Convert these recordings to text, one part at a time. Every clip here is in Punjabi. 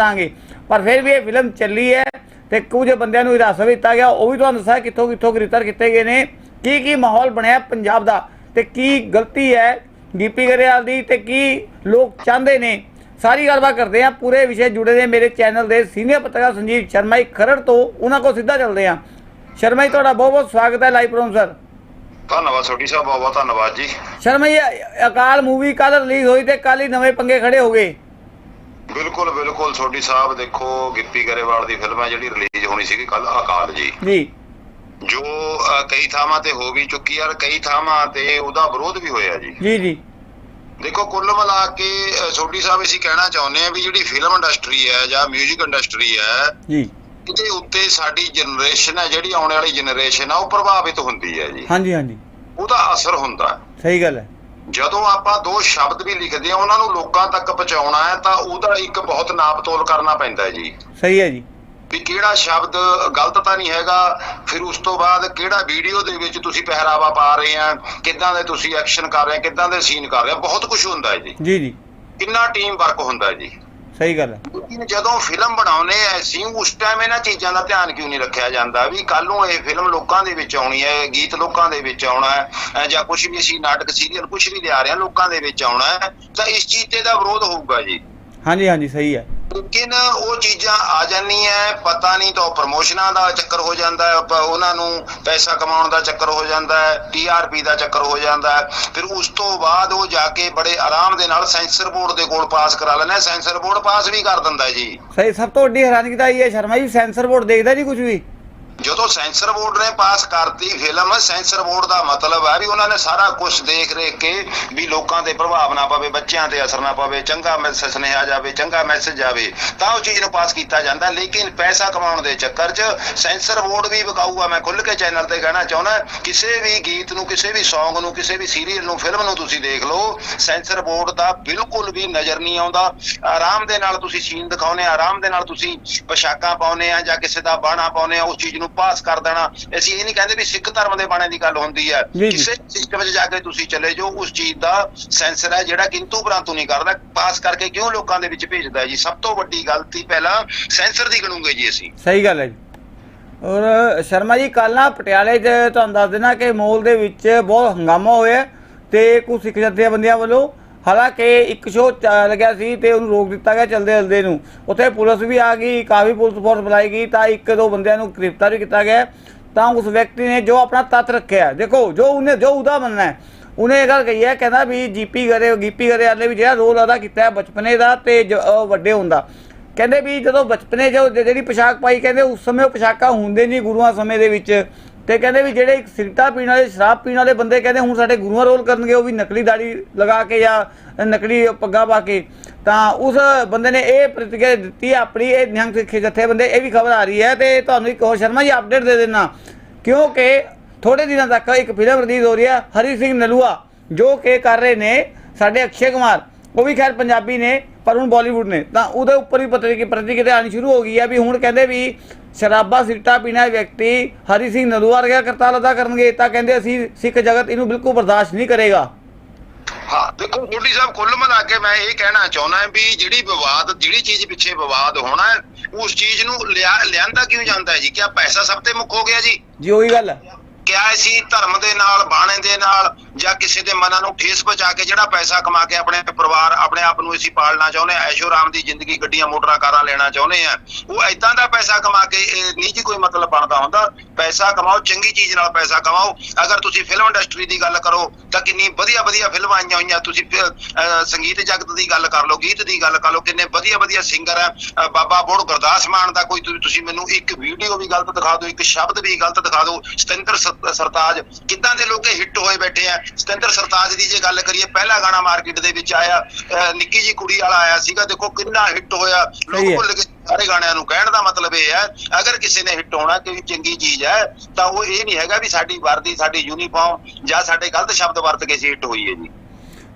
ਲਾਂਗੇ। ਪਰ ਫਿਰ ਵੀ ਇਹ ਫਿਲਮ ਚੱਲੀ ਹੈ ਤੇ ਕੁਝ ਬੰਦਿਆਂ ਨੂੰ ਹਿਰਾਸਤ ਦਿੱਤਾ ਗਿਆ। ਉਹ ਵੀ ਤੁਹਾਨੂੰ ਦੱਸਿਆ ਕਿੱਥੋਂ ਕਿੱਥੋਂ ਗ੍ਰਿਫਤਾਰ ਕੀਤੇ ਗਏ ਨੇ ਕੀ ਕੀ ਮਾਹੌਲ ਬਣਿਆ ਪੰਜਾਬ ਦਾ ਤੇ ਕੀ ਗਲਤੀ ਹੈ ਗੀਪੀ ਗਰੇਵਾਲ ਦੀ ਤੇ ਕੀ ਲੋਕ ਚਾਹੁੰਦੇ ਨੇ। ਸਾਰੀ ਗੱਲਬਾਤ ਕਰਦੇ ਆ ਪੂਰੇ ਵਿਸ਼ੇ ਜੁੜੇ ਨੇ ਮੇਰੇ ਚੈਨਲ ਦੇ ਸੀਨੀਅਰ ਪੱਤਰਕਾਰ ਸੰਜੀਵ ਸ਼ਰਮਾ ਜੀ ਖਰੜ ਤੋਂ। ਉਹਨਾਂ ਕੋਲ ਸਿੱਧਾ ਚੱਲਦੇ ਆ ਸ਼ਰਮਾ ਜੀ ਤੁਹਾਡਾ ਬਹੁਤ ਬਹੁਤ ਸਵਾਗਤ ਹੈ ਲਾਈਵ ਪ੍ਰੋਗਰਾਮ ਸਰ ਧੰਨਵਾਦ ਸੋਢੀ ਸਾਹਿਬ ਬਹੁਤ ਬਹੁਤ ਧੰਨਵਾਦ ਜੀ। ਸ਼ਰਮਾ ਜੀ ਅਕਾਲ ਮੂਵੀ ਕੱਲ ਰਿਲੀਜ਼ ਹੋਈ ਤੇ ਕੱਲ ਹੀ ਨਵੇਂ ਪੰਗੇ ਖੜੇ ਹੋ ਗਏ। ਬਿਲਕੁਲ ਬਿਲਕੁਲ। ਸੋਢੀ ਸਾਹਿਬ ਦੇਖੋ ਗਿੱਪੀ ਗਰੇਵਾਲ ਦੀ ਫਿਲਮ ਹੈ ਜਿਹੜੀ ਰਿਲੀਜ਼ ਹੋਣੀ ਸੀਗੀ ਕੱਲ ਅਕਾਲ ਜੀ। ਜੀ। ਜੋ ਕਈ ਥਾਵਾਂ ਤੇ ਹੋ ਵੀ ਚੁੱਕੀ ਆ ਔਰ ਕਈ ਥਾਵਾਂ ਤੇ ਉਹਦਾ ਵਿਰੋਧ ਵੀ ਹੋਇਆ ਜੀ। ਜੀ ਜੀ। ਦੇਖੋ ਕੁੱਲ ਮਿਲਾ ਕੇ ਸੋਢੀ ਸਾਹਿਬ ਅਸੀਂ ਕਹਿਣਾ ਚਾਹੁੰਦੇ ਆ ਵੀ ਜਿਹੜੀ ਫਿਲਮ ਇੰਡਸਟਰੀ ਹੈ ਜਾਂ 뮤직 ਇੰਡਸਟਰੀ ਹੈ ਜੀ। ਇਹਦੇ ਉੱਤੇ ਸਾਡੀ ਜਨਰੇਸ਼ਨ ਹੈ ਜਿਹੜੀ ਆਉਣ ਵਾਲੀ ਜਨਰੇਸ਼ਨ ਆ ਉਹ ਪ੍ਰਭਾਵਿਤ ਹੁੰਦੀ ਹੈ ਜੀ। ਹਾਂਜੀ ਹਾਂਜੀ। ਉਹਦਾ ਅਸਰ ਹੁੰਦਾ। ਸਹੀ ਗੱਲ ਹੈ। ਜਦੋਂ ਆਪਾਂ ਦੋ ਸ਼ਬਦ ਵੀ ਲਿਖਦੇ ਆ ਉਹਨਾਂ ਨੂੰ ਲੋਕਾਂ ਤੱਕ ਪਹੁੰਚਾਉਣਾ ਹੈ ਤਾਂ ਉਹਦਾ ਇੱਕ ਬਹੁਤ ਨਾਪ ਤੋਲ ਕਰਨਾ ਪੈਂਦਾ ਹੈ ਜੀ। ਸਹੀ ਹੈ ਜੀ। ਵੀ ਕਿਹੜਾ ਸ਼ਬਦ ਗਲਤ ਤਾਂ ਨਹੀਂ ਹੈਗਾ ਫਿਰ ਉਸ ਤੋਂ ਬਾਅਦ ਕਿਹੜਾ ਵੀਡੀਓ ਦੇ ਵਿੱਚ ਤੁਸੀਂ ਪਹਿਰਾਵਾ ਪਾ ਰਹੇ ਆ ਕਿੱਦਾਂ ਦੇ ਤੁਸੀਂ ਐਕਸ਼ਨ ਕਰ ਰਹੇ ਆ ਕਿੱਦਾਂ ਦੇ ਸੀਨ ਕਰ ਰਹੇ ਆ ਬਹੁਤ ਕੁਝ ਹੁੰਦਾ ਹੈ ਜੀ। ਜੀ ਜੀ। ਕਿੰਨਾ ਟੀਮ ਵਰਕ ਹੁੰਦਾ ਹੈ ਜੀ। ਸਹੀ ਗੱਲ ਹੈ। ਲੇਕਿਨ ਜਦੋਂ ਫਿਲਮ ਬਣਾਉਨੇ ਐ ਸੀ ਉਸ ਟਾਈਮ ਇਹਨਾਂ ਚੀਜ਼ਾਂ ਦਾ ਧਿਆਨ ਕਿਉਂ ਨਹੀਂ ਰੱਖਿਆ ਜਾਂਦਾ ਵੀ ਕੱਲ ਨੂੰ ਇਹ ਫਿਲਮ ਲੋਕਾਂ ਦੇ ਵਿੱਚ ਆਉਣੀ ਹੈ ਗੀਤ ਲੋਕਾਂ ਦੇ ਵਿੱਚ ਆਉਣਾ ਹੈ ਜਾਂ ਕੁਝ ਵੀ ਅਸੀਂ ਨਾਟਕ ਸੀਰੀਅਲ ਕੁਝ ਵੀ ਲਿਆ ਰਹੇ ਲੋਕਾਂ ਦੇ ਵਿੱਚ ਆਉਣਾ ਹੈ ਤਾਂ ਇਸ ਚੀਜ਼ ਤੇ ਦਾ ਵਿਰੋਧ ਹੋਊਗਾ ਜੀ। ਹਾਂਜੀ ਹਾਂਜੀ ਸਹੀ ਹੈ। ਲੇਕਿਨ ਉਹ ਚੀਜ਼ਾਂ ਆ ਜਾਂਦੀਆਂ ਪਤਾ ਨਹੀਂ ਤਾਂ ਪ੍ਰਮੋਸ਼ਨਾਂ ਦਾ ਚੱਕਰ ਹੋ ਜਾਂਦਾ ਹੈ ਉਹਨਾਂ ਨੂੰ ਪੈਸਾ ਕਮਾਉਣ ਦਾ ਚੱਕਰ ਹੋ ਜਾਂਦਾ ਹੈ ਟੀਆਰਪੀ ਦਾ ਚੱਕਰ ਹੋ ਜਾਂਦਾ ਹੈ ਫਿਰ ਉਸ ਤੋਂ ਬਾਅਦ ਉਹ ਜਾ ਕੇ ਬੜੇ ਆਰਾਮ ਦੇ ਨਾਲ ਸੈਂਸਰ ਬੋਰਡ ਦੇ ਕੋਲ ਪਾਸ ਕਰਾ ਲੈਣਾ ਸੈਂਸਰ ਬੋਰਡ ਪਾਸ ਵੀ ਕਰ ਦਿੰਦਾ ਜੀ। ਸਹੀ, ਸਭ ਤੋਂ ਵੱਡੀ ਹੈਰਾਨਗੀ ਤਾਂ ਇਹ ਹੈ ਸ਼ਰਮਾ ਜੀ, ਸੈਂਸਰ ਬੋਰਡ ਦੇਖਦਾ ਜੀ ਕੁਝ ਵੀ। ਜਦੋਂ ਸੈਂਸਰ ਬੋਰਡ ਨੇ ਪਾਸ ਕਰਤੀ ਫਿਲਮ, ਸੈਂਸਰ ਬੋਰਡ ਦਾ ਮਤਲਬ ਹੈ ਵੀ ਉਹਨਾਂ ਨੇ ਸਾਰਾ ਕੁਝ ਦੇਖ ਰੇਖ ਕੇ ਵੀ ਲੋਕਾਂ ਤੇ ਪ੍ਰਭਾਵ ਨਾ ਪਵੇ, ਬੱਚਿਆਂ ਤੇ ਅਸਰ ਨਾ ਪਵੇ, ਚੰਗਾ ਮੈਸੇਜ ਸੁਨੇਹਾ ਜਾਵੇ, ਚੰਗਾ ਮੈਸੇਜ ਜਾਵੇ, ਤਾਂ ਉਹ ਚੀਜ਼ ਨੂੰ ਪਾਸ ਕੀਤਾ ਜਾਂਦਾ। ਲੇਕਿਨ ਪੈਸਾ ਕਮਾਉਣ ਦੇ ਚੱਕਰ 'ਚ ਸੈਂਸਰ ਬੋਰਡ ਵੀ ਵਿਕਾਊਗਾ। ਮੈਂ ਖੁੱਲ ਕੇ ਚੈਨਲ ਤੇ ਕਹਿਣਾ ਚਾਹੁੰਦਾ, ਕਿਸੇ ਵੀ ਗੀਤ ਨੂੰ, ਕਿਸੇ ਵੀ Song ਨੂੰ, ਕਿਸੇ ਵੀ ਸੀਰੀਅਲ ਨੂੰ ਫਿਲਮ ਨੂੰ ਤੁਸੀਂ ਦੇਖ ਲਓ, ਸੈਂਸਰ ਬੋਰਡ ਦਾ ਬਿਲਕੁਲ ਵੀ ਨਜ਼ਰ ਨਹੀਂ ਆਉਂਦਾ। ਆਰਾਮ ਦੇ ਨਾਲ ਤੁਸੀਂ ਸੀਨ ਦਿਖਾਉਨੇ ਆਰਾਮ ਦੇ ਨਾਲ ਤੁਸੀਂ ਪੋਸ਼ਾਕਾਂ ਪਾਉਨੇ ਆ ਜਾਂ ਕਿਸੇ ਦਾ ਬਾਣਾ ਪਾਉਨੇ ਆ, ਉਸ ਚੀਜ਼ ਨੂੰ ਪਾਸ ਕਰ ਦੇਣਾ। ਅਸੀਂ ਇਹ ਨਹੀਂ ਕਹਿੰਦੇ ਵੀ ਸਿੱਖ ਧਰਮ ਦੇ ਬਾਣੇ ਦੀ ਗੱਲ ਹੁੰਦੀ ਹੈ। ਕਿਸੇ ਸਿਸਟਮ 'ਚ ਜਾ ਕੇ ਤੁਸੀਂ ਚਲੇ ਜਾਓ ਉਸ ਚੀਜ਼ ਦਾ ਸੈਂਸਰ ਹੈ ਜਿਹੜਾ ਕਿੰਤੂ ਪਰੰਤੂ ਨਹੀਂ ਕਰਦਾ। ਪਾਸ ਕਰਕੇ ਕਿਉਂ ਲੋਕਾਂ ਦੇ ਵਿੱਚ ਭੇਜਦਾ ਜੀ? ਸਭ ਤੋਂ ਵੱਡੀ ਗਲਤੀ ਪਹਿਲਾਂ ਸੈਂਸਰ ਦੀ ਗਣੂਗੇ ਜੀ ਅਸੀਂ। ਸਹੀ ਗੱਲ ਹੈ ਜੀ। ਔਰ ਸ਼ਰਮਾ ਜੀ ਕੱਲ ਨਾ ਪਟਿਆਲੇ 'ਚ ਤੁਹਾਨੂੰ ਦੱਸ ਦੇਣਾ ਕਿ ਮੋਲ ਦੇ ਵਿੱਚ ਬਹੁਤ ਹੰਗਾਮਾ ਹੋਇਆ ਤੇ ਕੁਝ ਸਿੱਖ ਜਥੇਬੰਦੀਆਂ ਵੱਲੋਂ ਹਾਲਾਂਕਿ ਇੱਕ ਸ਼ੋਅ ਚੱਲ ਗਿਆ ਸੀ ਤੇ ਉਹਨੂੰ ਰੋਕ ਦਿੱਤਾ ਗਿਆ ਚਲਦੇ ਚਲਦੇ ਨੂੰ। ਉੱਥੇ ਪੁਲਿਸ ਵੀ ਆ ਗਈ, ਕਾਫੀ ਪੁਲਿਸ ਫੋਰਸ ਬੁਲਾਈ ਗਈ, ਤਾਂ ਇੱਕ ਦੋ ਬੰਦਿਆਂ ਨੂੰ ਗ੍ਰਿਫਤਾਰ ਵੀ ਕੀਤਾ ਗਿਆ। ਤਾਂ ਉਸ ਵਿਅਕਤੀ ਨੇ ਜੋ ਆਪਣਾ ਤੱਤ ਰੱਖਿਆ, ਦੇਖੋ ਜੋ ਉਹਨੇ, ਜੋ ਉਹਦਾ ਮੰਨਣਾ ਹੈ, ਉਹਨੇ ਇਹ ਗੱਲ ਕਹੀ ਹੈ, ਕਹਿੰਦਾ ਵੀ ਜੀਪੀ ਗਰੇ, ਗੀਪੀ ਗਰੇ ਵਾਲੇ ਵੀ ਜਿਹੜਾ ਰੋਲ ਅਦਾ ਕੀਤਾ ਹੈ ਬਚਪਨੇ ਦਾ ਤੇ ਜ- ਅਹ ਵੱਡੇ ਹੁੰਦਾ ਕਹਿੰਦੇ ਵੀ ਜਦੋਂ ਬਚਪਨੇ ਜੋ ਜਿਹੜੀ ਪੋਸ਼ਾਕ ਪਾਈ, ਕਹਿੰਦੇ ਉਸ ਸਮੇਂ ਉਹ ਪੋਸ਼ਾਕਾਂ ਹੁੰਦੇ ਨਹੀਂ ਗੁਰੂਆਂ ਸਮੇਂ ਦੇ ਵਿੱਚ। ਤੇ ਕਹਿੰਦੇ ਵੀ ਜਿਹੜੇ ਸਿਗਰਟਾਂ ਪੀਣ ਵਾਲੇ, ਸ਼ਰਾਬ ਪੀਣ ਵਾਲੇ ਬੰਦੇ ਕਹਿੰਦੇ ਹੁਣ ਸਾਡੇ ਗੁਰੂਆਂ ਰੋਲ ਕਰਨਗੇ, ਉਹ ਵੀ ਨਕਲੀ ਦਾੜੀ ਲਗਾ ਕੇ ਜਾਂ ਨਕਲੀ ਪੱਗਾਂ ਪਾ ਕੇ। ਤਾਂ ਉਸ ਬੰਦੇ ਨੇ ਇਹ ਪ੍ਰਤੀਕਿਰਿਆ ਦਿੱਤੀ ਆਪਣੀ, ਇਹ ਨਿਹੰਗ ਸਿੱਖ ਜਥੇਬੰਦੇ, ਇਹ ਵੀ ਖਬਰ ਆ ਰਹੀ ਹੈ ਤੇ ਤੁਹਾਨੂੰ ਇੱਕ ਹੋਰ ਸ਼ਰਮਾ ਜੀ ਅਪਡੇਟ ਦੇ ਦੇਣਾ ਕਿਉਂਕਿ ਥੋੜੇ ਦਿਨਾਂ ਤੱਕ ਇੱਕ ਫਿਲਮ ਰਿਲੀਜ਼ ਹੋ ਰਹੀ ਹੈ, ਹਰੀ ਸਿੰਘ ਨਲੂਆ, ਜੋ ਕਿ ਕਰ ਰਹੇ ਨੇ ਸਾਡੇ ਅਕਸ਼ੇ ਕੁਮਾਰ। ਉਹ ਵੀ ਖੈਰ ਪੰਜਾਬੀ ਨੇ ਪਰ ਹੁਣ ਬਾਲੀਵੁੱਡ ਨੇ। ਤਾਂ ਉਹਦੇ ਉੱਪਰ ਵੀ ਪ੍ਰਤੀਕਿਰਿਆ ਪ੍ਰਤੀਕਿਰਿਆ ਆਣੀ ਸ਼ੁਰੂ ਹੋ ਗਈ ਹੈ ਵੀ ਹੁਣ ਕਹਿੰਦੇ ਵੀ ਸ਼ਰਾਬਾ ਸਿਗਰਟਾਂ ਪੀਣਾ ਵਿਅਕਤੀ ਹਰੀ ਸਿੰਘ ਨਲੂਆ ਵਰਗਾ ਕਰਤਾਰ ਅਦਾ ਕਰਨਗੇ। ਤਾਂ ਕਹਿੰਦੇ ਅਸੀਂ ਸਿੱਖ ਜਗਤ ਇਹਨੂੰ ਬਿਲਕੁਲ ਬਰਦਾਸ਼ਤ ਨਹੀਂ ਕਰੇਗਾ। ਹਾਂ ਦੇਖੋ ਮੋਢੀ ਸਾਹਿਬ ਕੁੱਲ ਮਿਲਾ ਕੇ ਮੈਂ ਇਹ ਕਹਿਣਾ ਚਾਹੁੰਦਾ ਵੀ ਜਿਹੜੀ ਵਿਵਾਦ ਜਿਹੜੀ ਚੀਜ਼ ਪਿੱਛੇ ਵਿਵਾਦ ਹੋਣਾ ਉਸ ਚੀਜ਼ ਨੂੰ ਲਿਆ ਲਿਆਂਦਾ ਕਿਉਂ ਜਾਂਦਾ ਹੈ ਜੀ? ਕਿਆ ਪੈਸਾ ਸਭ ਤੇ ਮੁੱਕ ਹੋ ਗਿਆ ਜੀ? ਜੀ ਉਹੀ ਗੱਲ ਹੈ। ਕਿਆ ਅਸੀਂ ਧਰਮ ਦੇ ਨਾਲ, ਬਾਣੇ ਦੇ ਨਾਲ ਜਾਂ ਕਿਸੇ ਦੇ ਮਨਾਂ ਨੂੰ ਠੇਸ ਪਹੁੰਚਾ ਕੇ ਜਿਹੜਾ ਪੈਸਾ ਕਮਾ ਕੇ ਆਪਣੇ ਪਰਿਵਾਰ, ਆਪਣੇ ਆਪ ਨੂੰ ਅਸੀਂ ਪਾਲਣਾ ਚਾਹੁੰਦੇ ਆ ਐਸ਼ੋ ਆਰਾਮ ਦੀ ਜ਼ਿੰਦਗੀ ਗੱਡੀਆਂ ਮੋਟਰਾਂ ਕਾਰਾਂ ਲੈਣਾ ਚਾਹੁੰਦੇ ਆ ਉਹ ਐਦਾਂ ਦਾ ਪੈਸਾ ਕਮਾ ਕੇ ਨਹੀਂ ਜੀ ਕੋਈ ਮਤਲਬ ਬਣਦਾ ਹੁੰਦਾ, ਪੈਸਾ ਕਮਾਓ, ਚੰਗੀ ਚੀਜ਼ ਨਾਲ ਪੈਸਾ ਕਮਾਓ, ਅਗਰ ਤੁਸੀਂ ਫਿਲਮ ਇੰਡਸਟਰੀ ਦੀ ਗੱਲ ਕਰੋ, ਤਾਂ ਕਿੰਨੀ ਵਧੀਆ ਵਧੀਆ ਫਿਲਮਾਂ ਆਈਆਂ ਹੋਈਆਂ, ਤੁਸੀਂ ਸੰਗੀਤ ਜਗਤ ਦੀ ਗੱਲ ਕਰ ਲਓ, ਗੀਤ ਦੀ ਗੱਲ ਕਰ ਲਓ, ਕਿੰਨੇ ਵਧੀਆ ਵਧੀਆ ਸਿੰਗਰ ਆ ਬਾਬਾ ਬੋੜ ਗੁਰਦਾਸ ਮਾਨ ਦਾ ਕੋਈ, ਤੁਸੀਂ ਮੈਨੂੰ ਇੱਕ ਵੀਡੀਓ ਵੀ ਗਲਤ ਦਿਖਾ ਦਿਓ, ਇੱਕ ਸ਼ਬਦ ਵੀ ਗਲਤ ਦਿਖਾ ਦਿਓ, ਸਤਿੰਦਰ ਸਰਤਾਜ ਕਿੱਦਾਂ ਦੇ ਲੋਕੇ ਹਿੱਟ ਹੋਏ ਬੈਠੇ ਆ? ਸਤਿੰਦਰ ਸਰਤਾਜ ਦੀ ਜੇ ਗੱਲ ਕਰੀਏ ਪਹਿਲਾ ਗਾਣਾ ਮਾਰਕੀਟ ਦੇ ਵਿੱਚ ਆਇਆ ਨਿੱਕੀ ਜੀ ਕੁੜੀ ਵਾਲਾ ਆਇਆ ਸੀਗਾ ਦੇਖੋ ਕਿੰਨਾ ਹਿੱਟ ਹੋਇਆ। ਲੋਕ ਭੁੱਲ ਗਏ ਸਾਰੇ ਗਾਣਿਆਂ ਨੂੰ। ਕਹਿਣ ਦਾ ਮਤਲਬ ਇਹ ਹੈ ਅਗਰ ਕਿਸੇ ਨੇ ਹਿੱਟ ਹੋਣਾ ਕੋਈ ਚੰਗੀ ਚੀਜ਼ ਹੈ ਤਾਂ ਉਹ ਇਹ ਨਹੀਂ ਹੈਗਾ ਵੀ ਸਾਡੀ ਵਰਦੀ ਸਾਡੀ ਯੂਨੀਫਾਰਮ ਜਾਂ ਸਾਡੇ ਗਲਤ ਸ਼ਬਦ ਵਰਤ ਕੇ ਸੀ ਹਿੱਟ ਹੋਈ ਹੈ ਜੀ।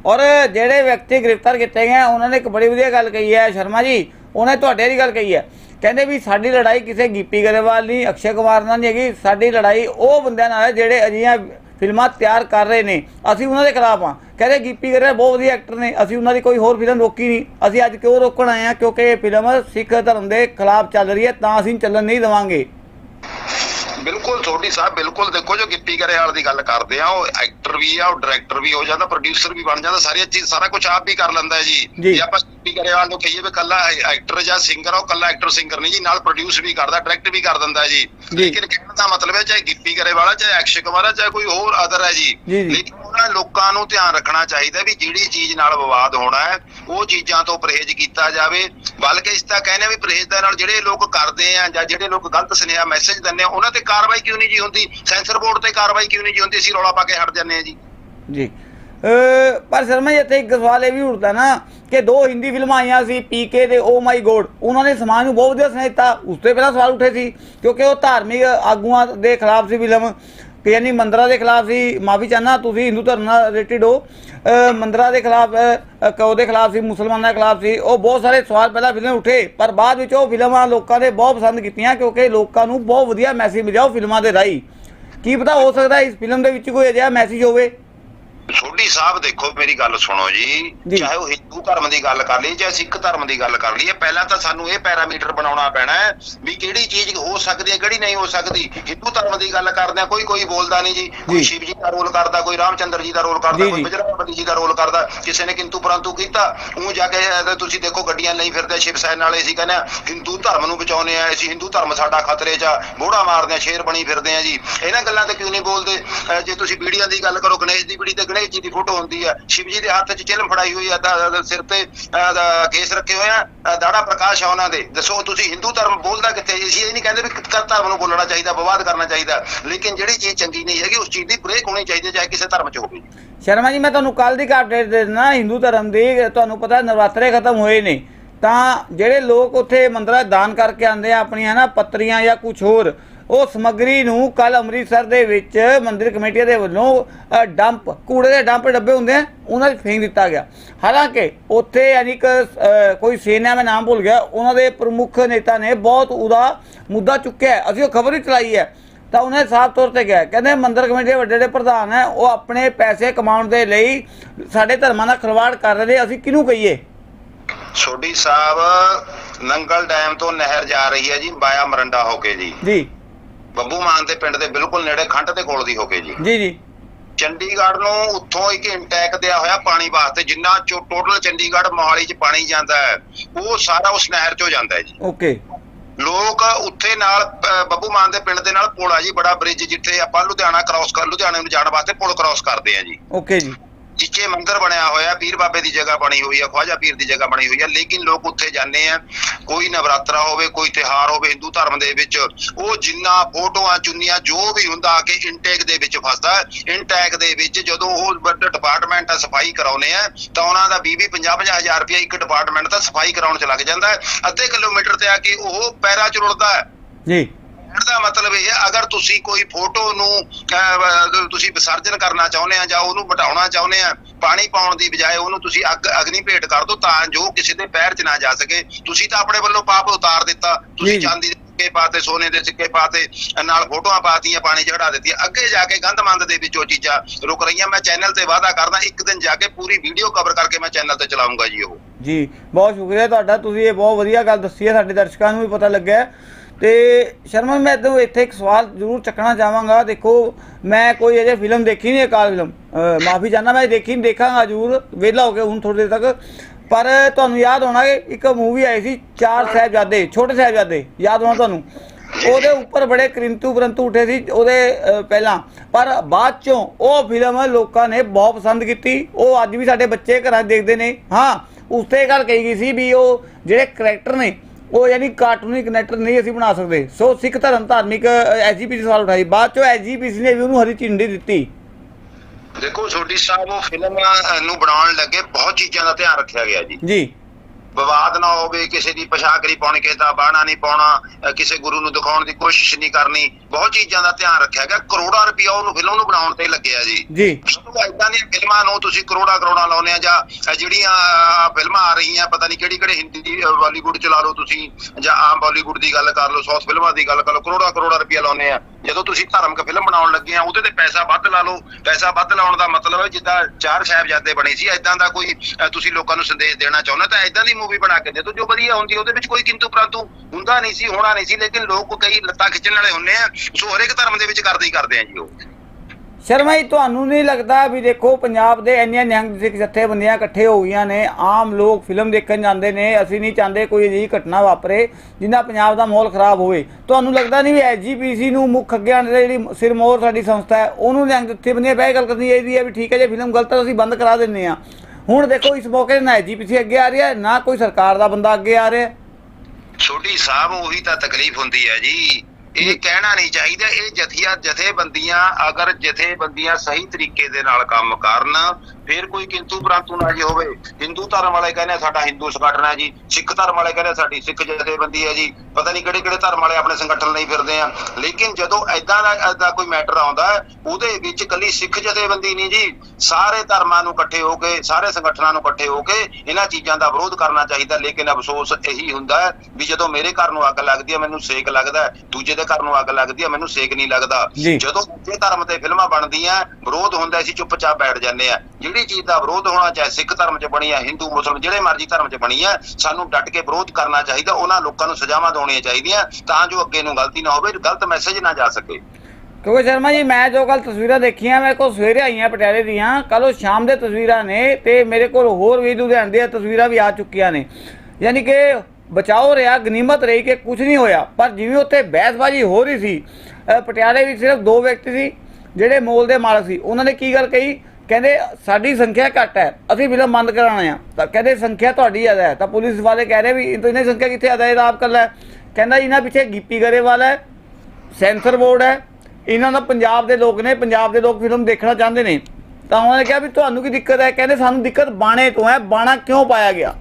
ਔਰ ਜਿਹੜੇ ਵਿਅਕਤੀ ਗ੍ਰਿਫਤਾਰ ਕੀਤੇ ਗਏ ਉਹਨਾਂ ਨੇ ਇੱਕ ਬੜੀ ਵਧੀਆ ਗੱਲ ਕਹੀ ਹੈ ਸ਼ਰਮਾ ਜੀ ਉਹਨੇ ਤੁਹਾਡੇ ਦੀ ਗੱਲ ਕਹੀ ਹੈ। ਕਹਿੰਦੇ ਵੀ ਸਾਡੀ ਲੜਾਈ ਕਿਸੇ ਗਿੱਪੀ ਗਰੇਵਾਲ ਨਹੀਂ, ਅਕਸ਼ੇ ਕੁਮਾਰ ਨਾਲ ਨਹੀਂ ਹੈਗੀ। ਸਾਡੀ ਲੜਾਈ ਉਹ ਬੰਦਿਆਂ ਨਾਲ ਹੈ ਜਿਹੜੇ ਅਜਿਹੀਆਂ ਫਿਲਮਾਂ ਤਿਆਰ ਕਰ ਰਹੇ ਨੇ। ਅਸੀਂ ਉਹਨਾਂ ਦੇ ਖਿਲਾਫ ਆ ਕਹਿੰਦੇ ਗਿੱਪੀ ਗਰੇਵਾਲ ਬਹੁਤ ਵਧੀਆ ਐਕਟਰ ਨੇ। ਅਸੀਂ ਉਹਨਾਂ ਦੀ ਕੋਈ ਹੋਰ ਫਿਲਮ ਰੋਕੀ ਨਹੀਂ। ਅਸੀਂ ਅੱਜ ਕਿਉਂ ਰੋਕਣ ਆਏ ਆ ਕਿਉਂਕਿ ਇਹ ਫਿਲਮ ਸਿੱਖ ਧਰਮ ਦੇ ਖਿਲਾਫ ਚੱਲ ਰਹੀ ਹੈ, ਤਾਂ ਅਸੀਂ ਚੱਲਣ ਨਹੀਂ ਦੇਵਾਂਗੇ। ਬਿਲਕੁਲ ਤੁਹਾਡੀ ਸਾਹਿਬ ਬਿਲਕੁਲ ਦੇਖੋ ਜੋ ਗਿੱਪੀ ਗਰੇਵਾਲ ਦੀ ਗੱਲ ਕਰਦੇ ਆ ਉਹ ਐਕਟਰ ਵੀ ਆ ਉਹ ਡਾਇਰੈਕਟਰ ਵੀ ਹੋ ਜਾਂਦਾ ਪ੍ਰੋਡਿਊਸਰ ਵੀ ਬਣ ਜਾਂਦਾ ਸਾਰੀਆਂ ਚੀਜ਼ ਸਾਰਾ ਕੁਝ ਆਪ ਵੀ ਕਰ ਲੈਂਦਾ ਹੈ ਜੀ ਜੀ। ਆਪਾਂ ਗਿੱਪੀ ਗਰੇਵਾਲ ਨੂੰ ਕਹੀਏ ਵੀ ਕੱਲਾ ਐਕਟਰ ਜਾਂ ਸਿੰਗਰ ਆ ਉਹ ਕੱਲਾ ਐਕਟਰ ਸਿੰਗਰ ਨਹੀਂ ਜੀ ਨਾਲ ਪ੍ਰੋਡਿਊਸ ਵੀ ਕਰਦਾ ਡਾਇਰੈਕਟ ਵੀ ਕਰ ਦਿੰਦਾ ਜੀ। ਲੇਕਿਨ ਕਹਿਣ ਦਾ ਮਤਲਬ ਹੈ ਚਾਹੇ ਗਿੱਪੀ ਗਰੇਵਾਲ ਚਾਹੇ ਅਕਸ਼ੇ ਕੁਮਾਰ ਚਾਹੇ ਕੋਈ ਹੋਰ ਅਦਰ ਹੈ ਜੀ। ਲੇਕਿਨ ਉਹਨਾਂ ਲੋਕਾਂ ਨੂੰ ਧਿਆਨ ਰੱਖਣਾ ਚਾਹੀਦਾ ਵੀ ਜਿਹੜੀ ਚੀਜ਼ ਨਾਲ ਵਿਵਾਦ ਹੋਣਾ ਹੈ, ਉਹ ਚੀਜ਼ਾਂ ਤੋਂ ਪਰਹੇਜ਼ ਕੀਤਾ ਜਾਵੇ। ਬਲਕਿ ਇਸ ਤਾਂ ਕਹਿੰਦੇ ਵੀ ਪਰਹੇਜ਼ ਦੇ ਨਾਲ ਜਿਹੜੇ ਲੋਕ ਕਰਦੇ ਆ ਜਾਂ ਜਿਹੜੇ ਲੋਕ ਗਲਤ ਸੁਨੇਹਾ ਮੈਸੇਜ ਦਿੰਦੇ ਆ, ਉਹਨਾਂ ਤੇ ਕਾਰਵਾਈ ਕਿਉਂ ਨਹੀਂ ਜੀ ਹੁੰਦੀ? ਸੈਂਸਰ ਬੋਰਡ ਤੇ ਕਾਰਵਾਈ ਕਿਉਂ ਨਹੀਂ ਜੀ ਹੁੰਦੀ? ਅਸੀਂ ਰੌਲਾ ਪਾ ਕੇ ਹਟ ਜਾਂਦੇ ਆ ਜੀ। ਜੀ। ਪਰ ਸ਼ਰਮਾ ਜੀ, ਇੱਥੇ ਇੱਕ ਸਵਾਲ ਇਹ ਵੀ ਉੱਠਦਾ ਨਾ ਕਿ ਦੋ ਹਿੰਦੀ ਫਿਲਮਾਂ ਆਈਆਂ ਸੀ ਪੀਕੇ ਤੇ ਓ ਮਾਈ ਗੋਡ, ਉਹਨਾਂ ਨੇ ਸਮਾਜ ਨੂੰ ਬਹੁਤ ਵਧੀਆ ਸੁਨੇਹਾ ਦਿੱਤਾ। ਉਸ ਤੋਂ ਪਹਿਲਾਂ ਸਵਾਲ ਉੱਠੇ ਸੀ, ਕਿਉਂਕਿ ਉਹ ਧਾਰਮਿਕ ਆਗੂਆਂ ਦੇ ਖਿਲਾਫ ਸੀ ਫਿਲਮ। ਕਿ ਯਾਨੀ ਮੰਦਰਾਂ ਦੇ ਖਿਲਾਫ ਸੀ ਮਾਫੀ ਚਾਹਨਾ ਤੁਸੀਂ ਹਿੰਦੂ ਧਰਮ ਨਾਲ ਰਿਲੇਟਡ ਹੋ ਅ, ਮੰਦਰਾਂ ਦੇ ਖਿਲਾਫ ਅ, ਕ- ਉਹਦੇ ਖਿਲਾਫ ਸੀ ਮੁਸਲਮਾਨਾਂ ਦੇ ਖਿਲਾਫ ਸੀ ਉਹ ਬਹੁਤ ਸਾਰੇ ਸਵਾਲ ਪਹਿਲਾਂ ਫਿਲਮ ਉੱਠੇ ਪਰ ਬਾਅਦ ਵਿੱਚ ਉਹ ਫਿਲਮਾਂ ਲੋਕਾਂ ਨੇ ਬਹੁਤ ਪਸੰਦ ਕੀਤੀਆਂ ਕਿਉਂਕਿ ਲੋਕਾਂ ਨੂੰ ਬਹੁਤ ਵਧੀਆ ਮੈਸੇਜ ਮਿਲਿਆ ਉਹ ਫਿਲਮਾਂ ਦੇ ਰਾਹੀਂ। ਕੀ ਪਤਾ ਹੋ ਸਕਦਾ ਇਸ ਫਿਲਮ ਦੇ ਵਿੱਚ ਕੋਈ ਅਜਿਹਾ ਮੈਸੇਜ ਹੋਵੇ। ਸੋਢੀ ਸਾਹਿਬ ਦੇਖੋ ਮੇਰੀ ਗੱਲ ਸੁਣੋ ਜੀ। ਚਾਹੇ ਉਹ ਹਿੰਦੂ ਧਰਮ ਦੀ ਗੱਲ ਕਰ ਲਈ ਚਾਹੇ ਸਿੱਖ ਧਰਮ ਦੀ ਗੱਲ ਕਰ ਲਈਏ ਪਹਿਲਾਂ ਤਾਂ ਸਾਨੂੰ ਇਹ ਪੈਰਾਮੀਟਰ ਬਣਾਉਣਾ ਪੈਣਾ ਹੈ ਵੀ ਕਿਹੜੀ ਚੀਜ਼ ਹੋ ਸਕਦੀ ਹੈ ਕਿਹੜੀ ਨਹੀਂ ਹੋ ਸਕਦੀ ਹਿੰਦੂ ਧਰਮ ਦੀ ਗੱਲ ਕਰਦੇ ਆ ਕੋਈ ਕੋਈ ਬੋਲਦਾ ਨਹੀਂ ਜੀ ਕੋਈ। ਸ਼ਿਵ ਜੀ ਦਾ ਰੋਲ ਕਰਦਾ ਕੋਈ ਰਾਮਚੰਦਰ ਜੀ ਦਾ ਰੋਲ ਕਰਦਾ ਕੋਈ। ਬਜਰੰਗਬਲੀ ਜੀ ਦਾ ਰੋਲ ਕਰਦਾ ਕਿਸੇ ਨੇ ਕਿੰਤੂ ਪਰੰਤੂ ਕੀਤਾ ਉਹ ਜਾ ਕੇ ਤੁਸੀਂ ਦੇਖੋ ਗੱਡੀਆਂ ਲਈ ਫਿਰਦੇ ਸ਼ਿਵ ਸੈਨ ਵਾਲੇ ਸੀ ਕਹਿੰਦੇ ਆ, ਹਿੰਦੂ ਧਰਮ ਨੂੰ ਬਚਾਉਨੇ ਆ ਅਸੀਂ ਹਿੰਦੂ ਧਰਮ ਸਾਡਾ ਖਤਰੇ 'ਚ ਆ ਬੋੜਾ ਮਾਰਦੇ ਆ ਸ਼ੇਰ ਬਣੀ ਫਿਰਦੇ ਆ ਜੀ ਇਹਨਾਂ ਗੱਲਾਂ ਤੇ ਕਿਉਂ ਨਹੀਂ ਬੋਲਦੇ ਜੇ ਤੁਸੀਂ ਬੀੜੀਆਂ ਦੀ ਗੱਲ ਕਰੋ ਗਣੇਸ਼ ਦੀ ਬੀੜੀ ਤੇ ਗਣੇਸ਼ ਜੀ ਦੀ ਫੋਟੋ ਹੁੰਦੀ ਆ, ਸ਼ਿਵ ਜੀ ਦੇ ਹੱਥ 'ਚ ਚਿਲਮ ਫੜਾਈ ਹੋਈ ਆ ਸਿਰ ਤੇ ਕੇਸ ਰੱਖੇ ਹੋਏ ਆ ਦਾੜਾ ਪ੍ਰਕਾਸ਼ ਆ ਉਹਨਾਂ ਦੇ। ਦੱਸੋ ਤੁਸੀਂ ਹਿੰਦੂ ਧਰਮ ਬੋਲਦਾ ਕਿੱਥੇ? ਜੀ? ਅਸੀਂ ਇਹ ਨਹੀਂ ਕਹਿੰਦੇ ਵੀ ਕਰ ਧਰਮ ਨੂੰ ਬੋਲਣਾ ਚਾਹੀਦਾ, ਵਿਵਾਦ ਕਰਨਾ ਚਾਹੀਦਾ, ਲੇਕਿਨ ਜਿਹੜੀ ਚੀਜ਼ ਚੰਗੀ ਨਹੀਂ ਹੈਗੀ, ਉਸ ਚੀਜ਼ ਦੀ ਬ੍ਰੇਕ ਹੋਣੀ ਚਾਹੀਦੀ ਚਾਹੇ ਕਿਸੇ ਧਰਮ 'ਚ ਹੋਵੇ। ਸ਼ਰਮਾ ਜੀ, ਮੈਂ ਤੁਹਾਨੂੰ ਕੱਲ ਦੀ ਅਪਡੇਟ ਦੇ ਦਿੰਦਾ, ਹਿੰਦੂ ਧਰਮ ਦੀ, ਤੁਹਾਨੂੰ ਪਤਾ ਨਵਰਾਤਰੇ ਖਤਮ ਹੋਏ ਨੇ। ਤਾਂ ਜਿਹੜੇ ਲੋਕ ਉੱਥੇ ਮੰਦਰਾਂ ਦਾਨ ਕਰਕੇ ਆਉਂਦੇ ਆ, ਆਪਣੀਆਂ ਨਾ ਪੱਤਰੀਆਂ ਜਾਂ ਕੁਝ ਹੋਰ ਉਹ ਸਮੱਗਰੀ ਨੂੰ ਕੱਲ ਅੰਮ੍ਰਿਤਸਰ ਦੇ ਵਿੱਚ ਮੰਦਿਰ ਕਮੇਟੀ ਦੇ ਵੱਲੋਂ ਡੰਪ ਕੂੜੇ ਦੇ ਡੰਪ ਡੱਬੇ ਹੁੰਦੇ ਆ ਉਹਨਾਂ 'ਚ ਫੇਂਕ ਦਿੱਤਾ ਗਿਆ। ਹਾਲਾਂਕਿ ਉੱਥੇ ਯਾਨੀ ਕਿ ਕੋਈ ਸੇਨਾ ਮੈਂ ਨਾਮ ਭੁੱਲ ਗਿਆ ਉਹਨਾਂ ਦੇ ਪ੍ਰਮੁੱਖ ਨੇਤਾ ਨੇ ਬਹੁਤ ਉਹਦਾ ਮੁੱਦਾ ਚੁੱਕਿਆ। ਅਸੀਂ ਉਹ ਖਬਰ ਹੀ ਚਲਾਈ ਹੈ। ਤਾਂ ਉਹਨੇ ਸਾਫ਼ ਤੌਰ ਤੇ ਕਿਹਾ ਕਹਿੰਦੇ ਮੰਦਰ ਕਮੇਟੀ ਦੇ ਵੱਡੇ ਵੱਡੇ ਪ੍ਰਧਾਨ ਹੈ ਉਹ ਆਪਣੇ ਪੈਸੇ ਕਮਾਉਣ ਦੇ ਲਈ ਸਾਡੇ ਧਰਮਾਂ ਨਾਲ ਖਿਲਵਾੜ ਕਰ ਰਹੇ ਨੇ ਅਸੀਂ ਕਿਹਨੂੰ ਕਹੀਏ? ਸੋਢੀ ਸਾਹਿਬ ਨੰਗਲ ਡੈਮ ਤੋਂ ਨਹਿਰ ਜਾ ਰਹੀ ਹੈ ਜੀ ਬਾਇਆ ਮਰੰਡਾ ਹੋ ਕੇ ਜੀ। ਜੀ। ਬੱਬੂ ਮਾਨ ਦੇ ਪਿੰਡ ਦੇ ਬਿਲਕੁਲ ਨੇੜੇ ਖੰਡ ਦੇ ਕੋਲ ਦੀ ਹੋ ਕੇ ਜੀ। ਜੀ ਜੀ। ਚੰਡੀਗੜ੍ਹ ਨੂੰ ਉੱਥੋਂ ਇੱਕ ਇੰਟੈਕ ਦਿਆ ਹੋਇਆ ਪਾਣੀ ਵਾਸਤੇ ਜਿੰਨਾ ਚੋ ਟੋਟਲ ਚੰਡੀਗੜ੍ਹ ਮੋਹਾਲੀ 'ਚ ਪਾਣੀ ਜਾਂਦਾ ਹੈ ਉਹ ਸਾਰਾ ਉਸ ਨਹਿਰ 'ਚੋਂ ਜਾਂਦਾ ਹੈ ਜੀ। ਓਕੇ। ਲੋਕ ਉੱਥੇ ਨਾਲ ਬੱਬੂ ਮਾਨ ਦੇ ਪਿੰਡ ਦੇ ਨਾਲ ਪੁਲ ਆ ਜੀ ਬੜਾ ਬ੍ਰਿਜ ਜਿੱਥੇ ਆਪਾਂ ਲੁਧਿਆਣਾ ਕ੍ਰਾਸ ਕਰ ਲੁਧਿਆਣੇ ਨੂੰ ਜਾਣ ਵਾਸਤੇ ਪੁਲ ਕ੍ਰਾਸ ਕਰਦੇ ਆ ਜੀ। ਓਕੇ ਜੀ। ਜਿੱਚੇ ਮੰਦਿਰ ਬਣਿਆ ਹੋਇਆ, ਪੀਰ ਬਾਬੇ ਦੀ ਜਗ੍ਹਾ ਬਣੀ ਹੋਈ ਹੈ ਖਵਾਜਾ ਪੀਰ ਦੀ ਜਗ੍ਹਾ ਬਣੀ ਹੋਈ ਹੈ ਲੇਕਿਨ ਲੋਕ ਉੱਥੇ ਜਾਂਦੇ ਆ, ਕੋਈ ਨਵਰਾਤਰਾ ਹੋਵੇ, ਕੋਈ ਤਿਹਾਰ ਹੋਵੇ, ਹਿੰਦੂ ਧਰਮ ਦੇ ਵਿੱਚ, ਉਹ ਜਿੰਨਾ ਫੋਟੋਆਂ, ਚੁੰਨੀਆਂ, ਜੋ ਵੀ ਹੁੰਦਾ, ਆ ਕੇ ਇਨਟੇਕ ਦੇ ਵਿੱਚ ਫਸਦਾ ਇਨਟੇਕ ਦੇ ਵਿੱਚ ਜਦੋਂ ਉਹ ਵੱਡਾ ਡਿਪਾਰਟਮੈਂਟ ਆ, ਸਫ਼ਾਈ ਕਰਾਉਨੇ ਆ, ਤਾਂ ਉਹਨਾਂ ਦਾ 20 50 50 ਹਜ਼ਾਰ ਰੁਪਏ ਇੱਕ ਡਿਪਾਰਟਮੈਂਟ ਦਾ ਸਫ਼ਾਈ ਕਰਾਉਣ ਚ ਲੱਗ ਜਾਂਦਾ ਹੈ। ਅੱਧੇ ਕਿਲੋਮੀਟਰ ਤੇ ਆ ਕੇ ਉਹ ਪੈਰਾ ਚ ਰੁੜਦਾ ਹੈ। ਜੀ। ਕਹਿਣ ਦਾ ਮਤਲਬ ਇਹ ਹੈ ਅਗਰ ਤੁਸੀਂ ਕੋਈ ਫੋਟੋ ਨੂੰ ਤੁਸੀਂ ਵਿਸਰਜਨ ਕਰਨਾ ਚਾਹੁੰਦੇ ਆ ਜਾਂ ਉਹਨੂੰ ਮਟਾਉਣਾ ਚਾਹੁੰਦੇ ਆ ਪਾਣੀ ਪਾਉਣ ਦੀ ਬਜਾਏ ਉਹਨੂੰ ਤੁਸੀਂ ਅੱਗ ਅਗਨੀ ਭੇਟ ਕਰ ਦਿਓ ਤਾਂ ਜੋ ਕਿਸੇ ਦੇ ਪੈਰ 'ਚ ਨਾ ਜਾ ਸਕੇ। ਤੁਸੀਂ ਤਾਂ ਆਪਣੇ ਵੱਲੋਂ ਪਾਪ ਉਤਾਰ ਦਿੱਤਾ। ਤੁਸੀਂ। ਚਾਂਦੀ ਦੇ ਸਿੱਕੇ ਪਾਤੇ ਸੋਨੇ ਦੇ ਸਿੱਕੇ ਪਾਤੇ ਨਾਲ ਫੋਟੋਆਂ ਪਾਤੀਆਂ ਪਾਣੀ ਚੜਾ ਦਿੱਤੀਆਂ। ਅੱਗੇ ਜਾ ਕੇ ਗੰਦਮੰਦ ਦੇ ਵਿੱਚ ਉਹ ਚੀਜ਼ਾਂ ਰੁਕ ਰਹੀਆਂ। ਮੈਂ ਚੈਨਲ ਤੇ ਵਾਅਦਾ ਕਰਦਾ ਇੱਕ ਦਿਨ ਜਾ ਕੇ ਪੂਰੀ ਵੀਡੀਓ ਕਵਰ ਕਰਕੇ ਮੈਂ ਚੈਨਲ ਤੇ ਚਲਾਉਂਗਾ ਜੀ ਉਹ। ਜੀ ਬਹੁਤ ਸ਼ੁਕਰੀਆ ਤੁਹਾਡਾ। ਤੁਸੀਂ ਇਹ ਬਹੁਤ ਵਧੀਆ ਗੱਲ ਦੱਸੀ ਹੈ। ਸਾਡੇ ਦਰਸ਼ਕਾਂ ਨੂੰ ਵੀ ਪਤਾ ਲੱਗਾ ਹੈ। ਤੇ ਸ਼ਰਮਾ, ਮੈਂ ਤੁਹਾਨੂੰ ਇੱਥੇ ਇੱਕ ਸਵਾਲ ਜ਼ਰੂਰ ਚੱਕਣਾ ਚਾਹਾਂਗਾ। ਦੇਖੋ, ਮੈਂ ਕੋਈ ਅਜੇ ਫਿਲਮ ਦੇਖੀ ਨਹੀਂ, ਅਕਾਲ ਫਿਲਮ। ਮਾਫੀ ਚਾਹਨਾ ਮੈਂ ਦੇਖੀ ਨਹੀਂ, ਦੇਖਾਂਗਾ ਜ਼ਰੂਰ। ਵਿਹਲਾ ਹੋ ਗਿਆ ਹੁਣ ਥੋੜੀ ਦੇਰ ਤੱਕ। ਪਰ ਤੁਹਾਨੂੰ ਯਾਦ ਹੋਣਾ ਕਿ ਇੱਕ ਮੂਵੀ ਆਈ ਸੀ, ਚਾਰ ਸਾਹਿਬਜ਼ਾਦੇ, ਛੋਟੇ ਸਾਹਿਬਜ਼ਾਦੇ, ਯਾਦ ਹੋਣਾ ਤੁਹਾਨੂੰ? ਉਹਦੇ ਉੱਪਰ ਬੜੇ ਕ੍ਰਿੰਤੂ ਪਰੰਤੂ ਉੱਠੇ ਸੀ, ਉਹਦੇ ਪਹਿਲਾਂ। ਪਰ ਬਾਅਦ ਚੋਂ ਉਹ ਫਿਲਮ ਲੋਕਾਂ ਨੇ ਬਹੁਤ ਪਸੰਦ ਕੀਤੀ। ਉਹ ਅੱਜ ਵੀ ਸਾਡੇ ਬੱਚੇ ਘਰਾਂ 'ਚ ਦੇਖਦੇ ਨੇ। ਹਾਂ, ਉਸ ਤੇ ਗੱਲ ਕਹੀ ਗਈ ਸੀ ਵੀ ਉਹ ਜਿਹੜੇ ਕਰੈਕਟਰ ਨੇ ਉਹ ਯਾਨੀ ਕਾਰਟੂਨੀ ਕਨੈਕਟਰ ਨਹੀਂ ਅਸੀਂ ਬਣਾ ਸਕਦੇ। ਸੋ ਸਿੱਖ ਧਰਮ ਧਾਰਮਿਕ ਐਸਜੀਪੀਸੀ ਸਵਾਲ ਉਠਾਈ। ਬਾਅਦ ਚੋਂ ਐਸਜੀਪੀਸੀ ਨੇ ਵੀ ਉਹਨੂੰ ਹਰੀ ਝੰਡੀ ਦਿੱਤੀ। ਦੇਖੋ ਛੋਟੀ ਸਾਹਿਬ ਉਹ ਫਿਲਮ ਨੂੰ ਬਣਾਉਣ ਲੱਗੇ ਬਹੁਤ ਚੀਜ਼ਾਂ ਦਾ ਧਿਆਨ ਰੱਖਿਆ ਗਿਆ ਜੀ। ਜੀ। ਵਿਵਾਦ ਨਾ ਹੋਵੇ ਕਿਸੇ ਦੀ ਪਛਾਕ ਨਹੀਂ ਪਾਉਣੀ ਕਿਸੇ ਦਾ ਬਾਣਾ ਨਹੀਂ ਪਾਉਣਾ ਕਿਸੇ ਗੁਰੂ ਨੂੰ ਦਿਖਾਉਣ ਦੀ ਕੋਸ਼ਿਸ਼ ਨਹੀਂ ਕਰਨੀ ਬਹੁਤ ਚੀਜ਼ਾਂ ਦਾ ਧਿਆਨ ਰੱਖਿਆ ਗਿਆ। ਕਰੋੜਾਂ ਰੁਪਇਆ ਉਹਨੂੰ ਫਿਲਮ ਨੂੰ ਬਣਾਉਣ ਤੇ ਲੱਗਿਆ ਜੀ। ਜੀ। ਇਦਾਂ ਦੀਆਂ ਫਿਲਮਾਂ ਨੂੰ ਤੁਸੀਂ ਕਰੋੜਾਂ ਕਰੋੜਾਂ ਲਾਉਂਦੇ ਆ ਜਾਂ ਜਿਹੜੀਆਂ ਫਿਲਮਾਂ ਆ ਰਹੀਆਂ ਪਤਾ ਨਹੀਂ ਕਿਹੜੀ ਕਿਹੜੇ ਹਿੰਦੀ ਦੀ ਬਾਲੀਵੁੱਡ ਚ ਲਾ ਲਓ ਤੁਸੀਂ ਜਾਂ ਆਮ ਬਾਲੀਵੁੱਡ ਦੀ ਗੱਲ ਕਰ ਲਓ ਸਾਊਥ ਫਿਲਮਾਂ ਦੀ ਗੱਲ ਕਰ ਲਓ ਕਰੋੜਾਂ ਕਰੋੜਾਂ ਰੁਪਇਆ ਲਾਉਂਦੇ ਆ। ਜਦੋਂ ਤੁਸੀਂ ਧਾਰਮਿਕ ਫਿਲਮ ਬਣਾਉਣ ਲੱਗੇ ਆ, ਉਹਦੇ ਤੇ ਪੈਸਾ ਵੱਧ ਲਾ ਲਓ। ਪੈਸਾ ਵੱਧ ਲਾਉਣ ਦਾ ਮਤਲਬ ਹੈ ਜਿੱਦਾਂ ਚਾਰ ਸਾਹਿਬਜ਼ਾਦੇ ਬਣੇ ਸੀ ਇਦਾਂ ਦਾ ਕੋਈ ਤੁਸੀਂ ਲੋਕਾਂ ਨੂੰ ਸੰਦੇਸ਼ ਦੇਣਾ ਚਾਹੁੰਦੇ ਤਾਂ ਇਦਾਂ ਦੀ ਮੂਵੀ ਬਣਾ ਕੇ ਦੇ ਦਿਓ। ਜੋ ਵਧੀਆ ਹੁੰਦੀ ਉਹਦੇ ਵਿੱਚ ਕੋਈ ਕਿੰਤੂ ਪ੍ਰੰਤੂ ਹੁੰਦਾ ਨਹੀਂ ਸੀ, ਹੋਣਾ ਨਹੀਂ ਸੀ, ਲੇਕਿਨ ਲੋਕ ਕਈ ਲੱਤਾਂ ਖਿੱਚਣ ਵਾਲੇ ਹੁੰਦੇ ਆ। ਸੋ ਹਰੇਕ ਧਰਮ ਦੇ ਵਿੱਚ ਕਰਦੇ ਹੀ ਕਰਦੇ ਆ ਜੀ ਉਹ। ਸ਼ਰਮਾ ਜੀ, ਤੁਹਾਨੂੰ ਨਹੀਂ ਲੱਗਦਾ ਵੀ ਦੇਖੋ ਪੰਜਾਬ ਦੇ ਇੰਨੀਆਂ ਨਿਹੰਗ ਜਥੇਬੰਦੀਆਂ ਇਕੱਠੇ ਹੋ ਗਈਆਂ ਨੇ, ਆਮ ਲੋਕ ਫਿਲਮ ਦੇਖਣ ਜਾਂਦੇ ਨੇ, ਅਸੀਂ ਨਹੀਂ ਚਾਹੁੰਦੇ ਕੋਈ ਅਜਿਹੀ ਘਟਨਾ ਵਾਪਰੇ ਜਿੰਨਾ ਪੰਜਾਬ ਦਾ ਮਾਹੌਲ ਖਰਾਬ ਹੋਵੇ। ਤੁਹਾਨੂੰ ਲੱਗਦਾ ਨਹੀਂ ਵੀ ਐਜੀਪੀਸੀ ਨੂੰ ਮੁੱਖ ਅੱਗੇ ਆਉਣ ਜਿਹੜੀ ਸਿਰਮੌਰ ਸਾਡੀ ਸੰਸਥਾ ਹੈ? ਉਹਨੂੰ ਨਿਹੰਗ ਜਥੇਬੰਦੀਆਂ ਬਹਿ ਕੇ ਗੱਲ ਕਰਨੀ ਚਾਹੀਦੀ ਹੈ ਵੀ ਠੀਕ ਹੈ, ਜੇ ਫਿਲਮ ਗਲਤ ਹੈ ਅਸੀਂ ਬੰਦ ਕਰਾ ਦਿੰਨੇ ਆ ਹੁਣ ਦੇਖੋ ਇਸ ਮੌਕੇ ਤੇ ਨਾ ਐਜੀਪੀਸੀ ਅੱਗੇ ਆ ਰਿਹਾ ਹੈ ਨਾ ਕੋਈ ਸਰਕਾਰ ਦਾ ਬੰਦਾ ਅੱਗੇ ਆ ਰਿਹਾ। ਛੋਟੀ ਸਾਹਿਬ, ਉਹੀ ਤਾਂ ਤਕਲੀਫ ਹੁੰਦੀ ਹੈ ਜੀ। ਇਹ ਕਹਿਣਾ ਨਹੀਂ ਚਾਹੀਦਾ ਇਹ ਜਥੀਆ ਜਥੇਬੰਦੀਆਂ ਅਗਰ ਜਥੇਬੰਦੀਆਂ ਸਹੀ ਤਰੀਕੇ ਦੇ ਨਾਲ ਕੰਮ ਕਰਨ ਫਿਰ ਕੋਈ ਕਿੰਤੂ ਪ੍ਰੰਤੂ ਨਾ ਜੀ ਹੋਵੇ। ਹਿੰਦੂ ਧਰਮ ਵਾਲੇ ਕਹਿੰਦੇ ਸਾਡਾ ਹਿੰਦੂ ਸੰਗਠਨ ਹੈ ਜੀ। ਸਿੱਖ ਧਰਮ ਵਾਲੇ ਕਹਿੰਦੇ ਸਾਡੀ ਸਿੱਖ ਜਥੇਬੰਦੀ ਹੈ ਜੀ। ਪਤਾ ਨਹੀਂ ਕਿਹੜੇ ਕਿਹੜੇ ਧਰਮ ਵਾਲੇ ਆਪਣੇ ਸੰਗਠਨ ਲਈ ਫਿਰਦੇ ਆ। ਲੇਕਿਨ ਜਦੋਂ ਐਦਾਂ ਦਾ ਕੋਈ ਮੈਟਰ ਆਉਂਦਾ ਉਹਦੇ ਵਿੱਚ ਕੱਲੀ ਸਿੱਖ ਜਥੇਬੰਦੀ ਨਹੀਂ ਜੀ। ਸਾਰੇ ਧਰਮਾਂ ਨੂੰ ਇਕੱਠੇ ਹੋ ਕੇ ਸਾਰੇ ਸੰਗਠਨਾਂ ਨੂੰ ਇਕੱਠੇ ਹੋ ਕੇ ਇਹਨਾਂ ਚੀਜ਼ਾਂ ਦਾ ਵਿਰੋਧ ਕਰਨਾ ਚਾਹੀਦਾ। ਲੇਕਿਨ ਅਫਸੋਸ ਇਹੀ ਹੁੰਦਾ ਵੀ ਜਦੋਂ ਮੇਰੇ ਘਰ ਨੂੰ ਅੱਗ ਲੱਗਦੀ ਹੈ ਮੈਨੂੰ ਸੇਕ ਲੱਗਦਾ ਦੂਜੇ ਦੇ ਘਰ ਨੂੰ ਅੱਗ ਲੱਗਦੀ ਹੈ ਮੈਨੂੰ ਸੇਕ ਨਹੀਂ ਲੱਗਦਾ। ਜਦੋਂ ਦੂਜੇ ਧਰਮ ਤੇ ਫਿਲਮਾਂ ਬਣਦੀਆਂ ਵਿਰੋਧ ਹੁੰਦਾ ਅਸੀਂ ਚੁੱਪਚਾਪ ਬੈਠ ਜਾਂਦੇ ਆ ਜਿਹੜੀ ਚੀਜ਼ ਦਾ ਵਿਰੋਧ ਹੋਣਾ, ਚਾਹੇ ਸਿੱਖ ਧਰਮ 'ਚ ਬਣੀ ਆ, ਹਿੰਦੂ, ਮੁਸਲਮਾਨ, ਜਿਹੜੇ ਮਰਜ਼ੀ ਧਰਮ 'ਚ ਬਣੀ ਆ, ਸਾਨੂੰ ਡਟ ਕੇ ਵਿਰੋਧ ਕਰਨਾ ਚਾਹੀਦਾ, ਉਹਨਾਂ ਲੋਕਾਂ ਨੂੰ ਸਜ਼ਾਵਾਂ ਦੇਣੀਆਂ ਚਾਹੀਦੀਆਂ, ਤਾਂ ਜੋ ਅੱਗੇ ਨੂੰ ਗਲਤੀ ਨਾ ਹੋਵੇ, ਗਲਤ ਮੈਸੇਜ ਨਾ ਜਾ ਸਕੇ। ਕਿਉਂਕਿ ਸ਼ਰਮਾ ਜੀ, ਮੈਂ ਜੋ ਕੱਲ ਤਸਵੀਰਾਂ ਦੇਖੀਆਂ, ਮੇਰੇ ਕੋਲ ਸਵੇਰੇ ਆਈਆਂ ਪਟਿਆਲੇ ਦੀਆਂ ਕੱਲ ਉਹ ਸ਼ਾਮ ਦੇ ਤਸਵੀਰਾਂ ਨੇ ਤੇ ਮੇਰੇ ਕੋਲ ਹੋਰ ਵੀ ਲੁਧਿਆਣੇ ਦੀਆਂ ਤਸਵੀਰਾਂ ਵੀ ਆ ਚੁੱਕੀਆਂ ਨੇ। ਯਾਨੀ ਕਿ ਬਚਾਓ ਰਿਹਾ, ਗਨੀਮਤ ਰਹੀ ਕਿ ਕੁਝ ਨਹੀਂ ਹੋਇਆ, ਪਰ ਜਿਵੇਂ ਉੱਥੇ ਬਹਿਸਬਾਜ਼ੀ ਹੋ ਰਹੀ ਸੀ ਪਟਿਆਲੇ ਵਿੱਚ ਸਿਰਫ ਦੋ ਵਿਅਕਤੀ ਸੀ, ਜਿਹੜੇ ਮੋਲ ਦੇ ਮਾਲਕ ਸੀ, ਉਹਨਾਂ ਨੇ ਕੀ ਗੱਲ ਕਹੀ? ਕਹਿੰਦੇ ਸਾਡੀ ਸੰਖਿਆ ਘੱਟ ਹੈ, ਅਸੀਂ ਫਿਲਮ ਬੰਦ ਕਰਾਉਣਾ ਆ। ਤਾਂ ਕਹਿੰਦੇ ਸੰਖਿਆ ਤੁਹਾਡੀ ਜ਼ਿਆਦਾ ਹੈ। ਤਾਂ ਪੁਲਿਸ ਵਾਲੇ ਕਹਿ ਰਹੇ ਵੀ ਇਹਨੇ ਸੰਖਿਆ ਕਿੱਥੇ ਜ਼ਿਆਦਾ ਇਹ ਤਾਂ ਆਪ ਕਰ ਕਹਿੰਦਾ ਇਹਨਾਂ ਪਿੱਛੇ ਗਿੱਪੀ ਗਰੇਵਾਲ ਹੈ, ਸੈਂਸਰ ਬੋਰਡ ਹੈ। ਇਹਨਾਂ ਦਾ ਪੰਜਾਬ ਦੇ ਲੋਕ ਨੇ, ਪੰਜਾਬ ਦੇ ਲੋਕ ਫਿਲਮ ਦੇਖਣਾ ਚਾਹੁੰਦੇ ਨੇ। ਤਾਂ ਉਹਨਾਂ ਨੇ ਕਿਹਾ ਵੀ ਤੁਹਾਨੂੰ ਕੀ ਦਿੱਕਤ ਹੈ? ਕਹਿੰਦੇ ਸਾਨੂੰ ਦਿੱਕਤ ਬਾਣੇ ਤੋਂ ਹੈ, ਬਾਣਾ ਕਿਉਂ ਪਾਇਆ ਗਿਆ?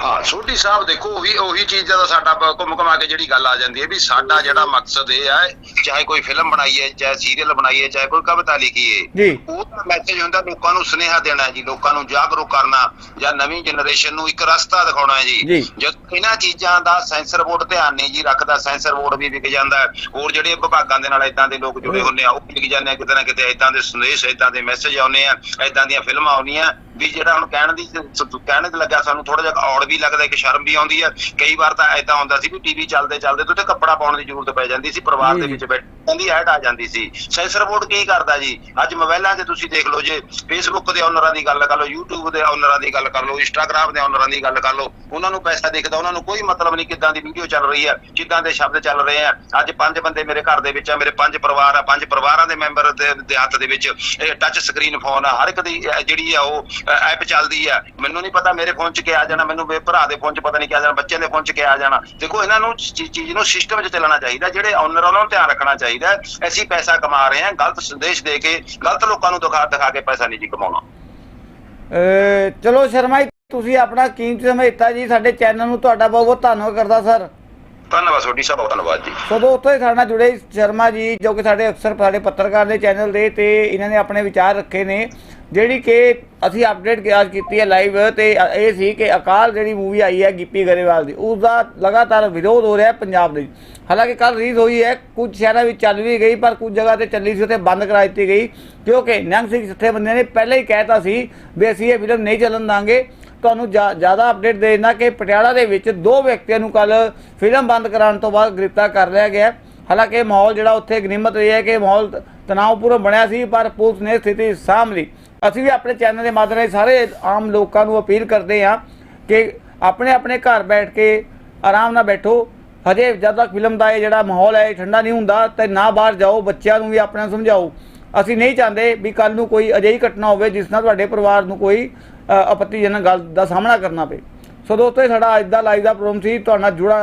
ਹਾਂ ਛੋਟੀ ਸਾਹਿਬ ਦੇਖੋ ਉਹੀ ਉਹੀ ਚੀਜ਼ ਦਾ ਸਾਡਾ ਘੁੰਮ ਘਮਾ ਕੇ ਜਿਹੜੀ ਗੱਲ ਆ ਜਾਂਦੀ ਹੈ ਵੀ ਸਾਡਾ ਜਿਹੜਾ ਮਕਸਦ ਇਹ ਹੈ ਚਾਹੇ ਕੋਈ ਫਿਲਮ ਬਣਾਈਏ ਚਾਹੇ ਸੀਰੀਅਲ ਬਣਾਈਏ ਚਾਹੇ ਕੋਈ ਕਵਿਤਾ ਲਿਖੀਏ ਉਹਦਾ ਮੈਸੇਜ ਹੁੰਦਾ ਲੋਕਾਂ ਨੂੰ ਸੁਨੇਹਾ ਦੇਣਾ ਹੈ ਜੀ ਲੋਕਾਂ ਨੂੰ ਜਾਗਰੂਕ ਕਰਨਾ ਜਾਂ ਨਵੀਂ ਜਨਰੇਸ਼ਨ ਨੂੰ ਇੱਕ ਰਸਤਾ ਦਿਖਾਉਣਾ ਹੈ ਜੀ। ਜਦ ਇਹਨਾਂ ਚੀਜ਼ਾਂ ਦਾ ਸੈਂਸਰ ਬੋਰਡ ਧਿਆਨ ਨਹੀਂ ਜੀ ਰੱਖਦਾ ਸੈਂਸਰ ਬੋਰਡ ਵੀ ਵਿਕ ਜਾਂਦਾ ਹੋਰ ਜਿਹੜੇ ਵਿਭਾਗਾਂ ਦੇ ਨਾਲ ਇਦਾਂ ਦੇ ਲੋਕ ਜੁੜੇ ਹੁੰਦੇ ਆ ਉਹ ਵੀ ਵਿਕ ਜਾਂਦੇ ਆ ਕਿਤੇ ਨਾ ਕਿਤੇ ਇਦਾਂ ਦੇ ਸੰਦੇਸ਼ ਇਦਾਂ ਦੇ ਮੈਸੇਜ ਆਉਨੇ ਆ ਇਦਾਂ ਦੀਆਂ ਫਿਲਮਾਂ ਆਉਣੀਆਂ ਵੀ ਜਿਹੜਾ ਹੁਣ ਕਹਿਣ ਦੀ ਕਹਿਣ ਤੇ ਲੱਗਾ ਸਾਨੂੰ ਥੋੜਾ ਜਿਹਾ ਔੜ ਵੀ ਲੱਗਦਾ ਕਿ ਸ਼ਰਮ ਵੀ ਆਉਂਦੀ ਹੈ ਕਈ ਵਾਰ ਤਾਂ ਇਦਾਂ ਹੁੰਦਾ ਸੀ ਵੀ ਟੀਵੀ ਚੱਲਦੇ ਚੱਲਦੇ ਤੇ ਕੱਪੜਾ ਪਾਉਣ ਦੀ ਜ਼ਰੂਰਤ ਪੈ ਜਾਂਦੀ ਸੀ ਪਰਿਵਾਰ ਦੇ। ਵਿੱਚ ਬੈਠਣ ਦੀ ਐਡ ਆ ਜਾਂਦੀ ਸੀ। ਸੈਂਸਰ ਬੋਰਡ ਕੀ ਕਰਦਾ ਜੀ? ਅੱਜ ਮੋਬਾਈਲਾਂ 'ਤੇ ਤੁਸੀਂ ਦੇਖ ਲਓ ਜੇ ਫੇਸਬੁੱਕ ਦੇ ਓਨਰਾਂ ਦੀ ਗੱਲ ਕਰ ਲਓ YouTube ਦੇ ਓਨਰਾਂ ਦੀ ਗੱਲ ਕਰ ਲਓ Instagram ਦੇ ਓਨਰਾਂ ਦੀ ਗੱਲ ਕਰ ਲਓ ਉਹਨਾਂ ਨੂੰ ਪੈਸਾ ਦਿਖਦਾ ਉਹਨਾਂ ਨੂੰ ਕੋਈ ਮਤਲਬ ਨਹੀਂ ਕਿੱਦਾਂ ਦੀ ਵੀਡੀਓ ਚੱਲ ਰਹੀ ਹੈ ਕਿੱਦਾਂ ਦੇ ਸ਼ਬਦ ਚੱਲ ਰਹੇ ਆ। ਅੱਜ ਪੰਜ ਬੰਦੇ ਮੇਰੇ ਘਰ ਦੇ ਵਿੱਚ ਆ ਮੇਰੇ ਪੰਜ ਪਰਿਵਾਰ ਆ ਪੰਜ ਪਰਿਵਾਰਾਂ ਦੇ ਮੈਂਬਰ ਦੇ ਹੱਥ ਦੇ ਵਿੱਚ ਇਹ ਟੱਚ ਸਕਰੀਨ ਫੋਨ ਆ ਹਰ ਇੱਕ ਦੀ ਜਿਹੜੀ ਆ ਉਹ ਐਪ ਚੱਲਦੀ ਆ। ਮੈਨੂੰ ਨਹੀਂ ਪਤਾ ਮੇਰੇ ਫੋਨ 'ਚ ਕੀ ਆ ਜਾਣਾ ਮੈਨੂੰ ਭਰਾ ਦੇ ਫੋਨ 'ਚ ਪਤਾ ਨਹੀਂ ਕੀ ਆ ਜਾਣਾ ਬੱਚਿਆਂ ਦੇ ਫੋਨ 'ਚ ਕੀ ਆ ਜਾਣਾ। ਦੇਖੋ ਇਹਨਾਂ ਨੂੰ ਚੀਜ਼ ਨੂੰ ਸਿਸਟਮ 'ਚ ਚੱਲਣਾ ਚਾਹੀਦਾ ਜਿਹੜੇ ਓਨਰ ਉਹਨਾਂ ਨੂੰ ਧਿਆਨ ਰੱਖਣਾ ਚਾਹੀਦਾ। ਅਸੀਂ ਪੈਸਾ ਕਮਾ ਰਹੇ ਹਾਂ ਗਲਤ ਸੰਦੇਸ਼ ਦੇ ਕੇ ਗਲਤ ਲੋਕਾਂ ਨੂੰ ਦਿਖਾ ਦਿਖਾ ਕੇ ਪੈਸਾ ਨਹੀਂ ਜੀ ਕਮਾਉਣਾ। ਚਲੋ ਸ਼ਰਮਾ ਜੀ ਤੁਸੀਂ ਆਪਣਾ ਕੀਮਤੀ ਸਮਾਂ ਦਿੱਤਾ ਜੀ ਸਾਡੇ ਚੈਨਲ ਨੂੰ ਤੁਹਾਡਾ ਬਹੁਤ ਬਹੁਤ ਧੰਨਵਾਦ ਕਰਦਾ ਸਰ। ਧੰਨਵਾਦ ਸਾਹਿਬ ਬਹੁਤ ਧੰਨਵਾਦ ਜੀ। ਸੋ ਦੋਸਤੋ ਸਾਡੇ ਨਾਲ ਜੁੜੇ ਸ਼ਰਮਾ ਜੀ ਜੋ ਕਿ ਸਾਡੇ ਅਕਸਰ ਸਾਡੇ ਪੱਤਰਕਾਰ ਦੇ ਚੈਨਲ ਦੇ ਤੇ ਇਹਨਾਂ ਨੇ ਆਪਣੇ ਵਿਚਾਰ ਰੱਖੇ ਨੇ। ਜਿਹੜੀ ਕਿ ਅਸੀਂ ਅਪਡੇਟ ਅੱਜ ਕੀਤੀ ਹੈ ਲਾਈਵ ਤੇ ਇਹ ਸੀ ਕਿ ਅਕਾਲ ਜਿਹੜੀ ਮੂਵੀ ਆਈ ਹੈ ਗਿੱਪੀ ਗਰੇਵਾਲ ਦੀ ਉਸ ਦਾ ਲਗਾਤਾਰ ਵਿਰੋਧ ਹੋ ਰਿਹਾ ਪੰਜਾਬ ਦੇ ਹਾਲਾਂਕਿ ਕੱਲ ਰਿਲੀਜ਼ ਹੋਈ ਹੈ, ਕੁਝ ਸ਼ਹਿਰਾਂ ਵਿੱਚ ਚੱਲ ਵੀ ਗਈ, ਪਰ ਕੁਝ ਜਗ੍ਹਾ ਤੇ ਚੱਲੀ ਸੀ, ਉੱਥੇ ਬੰਦ ਕਰਾ ਦਿੱਤੀ ਗਈ, ਕਿਉਂਕਿ ਨਿਹੰਗ ਸਿੰਘ ਜਥੇਬੰਦੀਆਂ ਨੇ ਪਹਿਲਾਂ ਹੀ ਕਹਿਤਾ ਸੀ ਵੀ ਅਸੀਂ ਇਹ ਫਿਲਮ ਨਹੀਂ ਚੱਲਣ ਦਾਂਗੇ। ਤੁਹਾਨੂੰ ਜ਼ਿਆਦਾ ਅਪਡੇਟ ਦੇ ਦਿੰਦਾ ਕਿ ਪਟਿਆਲਾ ਦੇ ਵਿੱਚ ਦੋ ਵਿਅਕਤੀਆਂ ਨੂੰ ਕੱਲ ਫਿਲਮ ਬੰਦ ਕਰਾਉਣ ਤੋਂ ਬਾਅਦ ਗ੍ਰਿਫਤਾਰ ਕਰ ਲਿਆ ਗਿਆ। ਹਾਲਾਂਕਿ ਮਾਹੌਲ ਜਿਹੜਾ ਉੱਥੇ ਗਨੀਮਤ ਰਹੀ ਹੈ ਕਿ ਮਾਹੌਲ ਤ- ਤਣਾਅਪੂਰਨ ਬਣਿਆ ਸੀ, ਪਰ ਪੁਲਿਸ ਨੇ ਸਥਿਤੀ ਸਾਂਭ ਲਈ। ਅਸੀਂ ਵੀ ਆਪਣੇ ਚੈਨਲ ਦੇ ਮਾਧਿਅਮ ਰਾਹੀਂ ਸਾਰੇ ਆਮ ਲੋਕਾਂ ਨੂੰ ਅਪੀਲ ਕਰਦੇ ਹਾਂ ਕਿ ਆਪਣੇ ਆਪਣੇ ਘਰ ਬੈਠ ਕੇ ਆਰਾਮ ਨਾਲ ਬੈਠੋ। ਹਜੇ ਜਦ ਤੱਕ ਫਿਲਮ ਦਾ ਇਹ ਜਿਹੜਾ ਮਾਹੌਲ ਹੈ ਇਹ ਠੰਡਾ ਨਹੀਂ ਹੁੰਦਾ ਤੇ ਨਾ ਬਾਹਰ ਜਾਓ ਬੱਚਿਆਂ ਨੂੰ ਵੀ ਆਪਣਾ ਸਮਝਾਓ। ਅਸੀਂ ਨਹੀਂ ਚਾਹੁੰਦੇ ਵੀ ਕੱਲ ਨੂੰ ਕੋਈ ਅਜਿਹੀ ਘਟਨਾ ਹੋਵੇ ਜਿਸ ਨਾਲ ਤੁਹਾਡੇ ਪਰਿਵਾਰ ਨੂੰ ਕੋਈ ਅ, ਆਪੱਤੀਜਨਕ ਗੱਲ ਦਾ ਸਾਹਮਣਾ ਕਰਨਾ ਪਏ। ਸੋ ਦੋਸਤੋ ਇਹ ਸਾਡਾ ਅੱਜ ਦਾ ਲਾਈਵ ਦਾ ਪ੍ਰੋਗਰਾਮ ਸੀ। ਤੁਹਾਡੇ ਨਾਲ ਜੁੜਾ